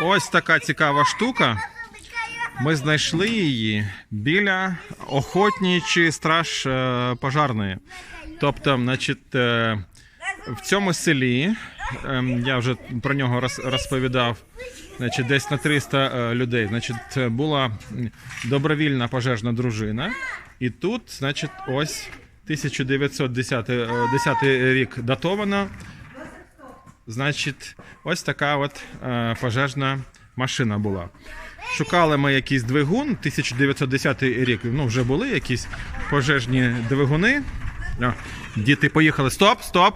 Ось така цікава штука. Ми знайшли її біля охотничої страж е, пожарної. Тобто, значить, е, в цьому селі, е, я вже про нього розповідав, значить, десь на 300 е, людей. Значить, була добровільна пожежна дружина. І тут, значить, ось 1910 е, 10 рік датовано. Значить, ось така от е, пожежна машина була. Шукали ми якийсь двигун, 1910 рік. Ну, вже були якісь пожежні двигуни. Діти поїхали. Стоп, стоп!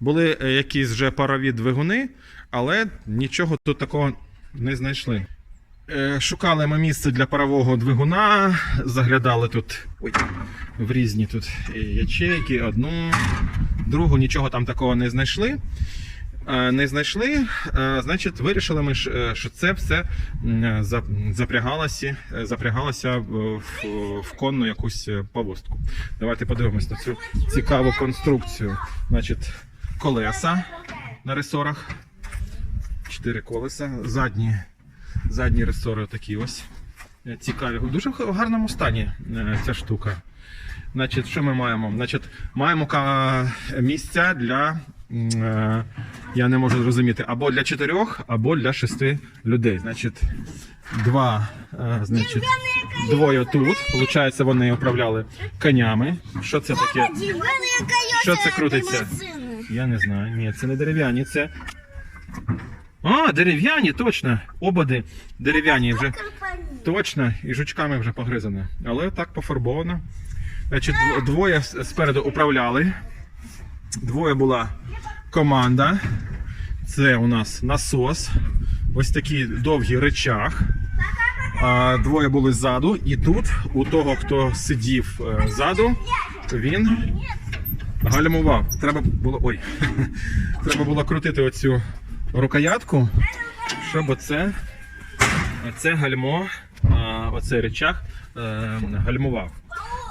Були якісь вже парові двигуни, але нічого тут такого не знайшли. Е, Шукали ми місце для парового двигуна, заглядали тут ой, в різні тут ячейки, одну, другу, нічого там такого не знайшли. Е, Не знайшли, е, значить, вирішили ми, е, що це все запрягалося, запрягалося в, в- конну якусь повозку. Давайте подивимось на цю цікаву конструкцію. Значить, колеса на ресорах. Чотири колеса, задні Задні ресори такі ось цікаві. В дуже гарному стані ця штука. Значить, що ми маємо? Значить, маємо місця для. е, Я не можу зрозуміти, або для чотирьох, або для шести людей. Значить, два, е, значить, двоє тут. Получається, вони управляли конями. Що це таке? Що це крутиться? Я не знаю. Ні, це не дерев'яні, це. А, дерев'яні, точно. Ободи дерев'яні вже. Точно, і жучками вже погризано. Але так пофарбовано. Значить, двоє спереду управляли. Двоє була команда. Це у нас насос. Ось такий довгий речах. Двоє були ззаду. І тут, у того, хто сидів е, ззаду, він гальмував. Треба було. Ой. Треба було крутити оцю рукоятку, щоб оце, оце гальмо, оцей речах е, гальмував.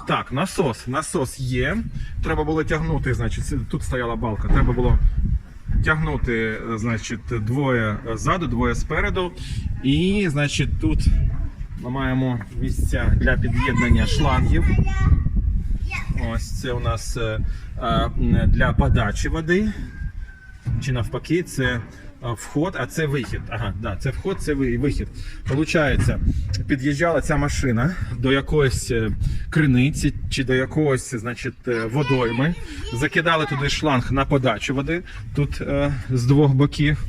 Так, насос. Насос є. Треба було тягнути, значить, тут стояла балка. Треба було тягнути, значить, двоє ззаду, двоє спереду. І, значить, тут ми маємо місця для під'єднання шлангів. Ось це у нас е, е, для подачі води. Чи навпаки, це вход, а це вихід. Ага, да, це вход, це вихід. Получається, під'їжджала ця машина до якоїсь е, криниці чи до якогось, значить, е, водойми. Закидали туди шланг на подачу води тут е, з двох боків.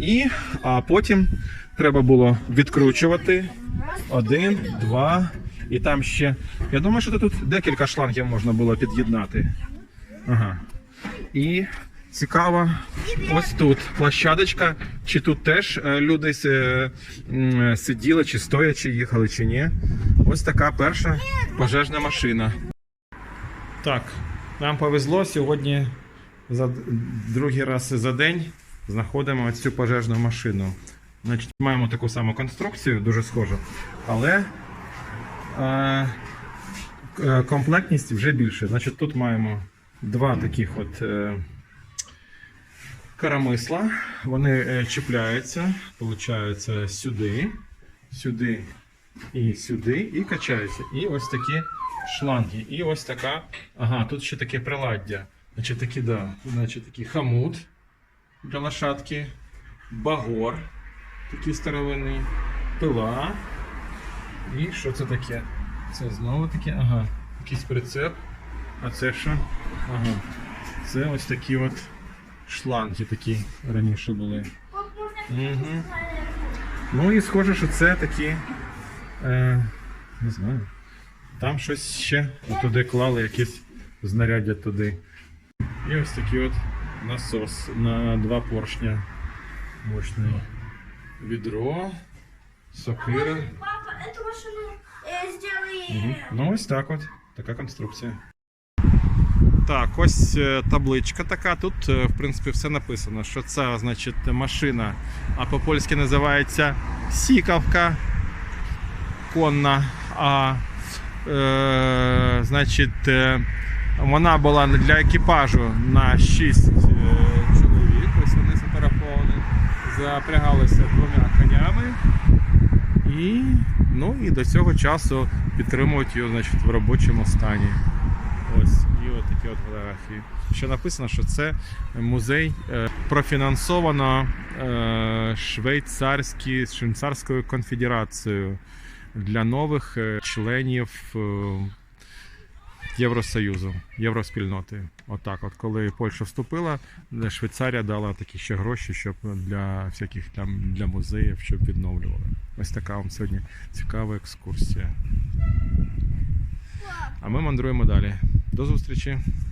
І а потім треба було відкручувати один, два. І там ще. Я думаю, що тут декілька шлангів можна було під'єднати. Ага. І цікаво, ось тут площадочка. Чи тут теж е, люди сиділи, чи стоячи їхали, чи ні. Ось така перша пожежна машина. Так, нам повезло сьогодні за другий раз за день знаходимо цю пожежну машину. Значить, маємо таку саму конструкцію, дуже схожу, але е, комплектність вже більше. Значить, тут маємо два таких от е, карамисла. Вони е, чіпляються, получаються сюди, сюди і сюди, і качаються. І ось такі шланги. І ось така. Ага, тут ще таке приладдя. Значить, такі, да, значить, такий хамут для лошадки, багор, такий старовинний, пила. І що це таке? Це знову таке, ага, якийсь прицеп. А це що? Ага. Це ось такі от шланги такі раніше були. Угу. Ну і схоже, що це такі. Е, не знаю. Там щось ще туди клали, якісь знаряддя туди. І ось такий от насос на два поршня. Мощний. Відро, сокира. Папа, эту машину сделай... Ну, ось так от. Така конструкція. Так, ось е, табличка така. Тут, е, в принципі, все написано, що це значить машина, а по-польськи називається сікавка конна. А е, значить, е, вона була для екіпажу на 6 чоловік. Ось вони сфотографовані запрягалися двома конями. І, ну, і до цього часу підтримують його значить, в робочому стані. От такі от фотографії. Ще написано, що це музей е, профінансовано е, Швейцарською конфедерацією для нових е, членів Євросоюзу, Євроспільноти. Отак, от коли Польща вступила, Швейцарія дала такі ще гроші, щоб для всяких там для музеїв, щоб відновлювали. Ось така вам сьогодні цікава екскурсія. А ми мандруємо далі. До зустрічі!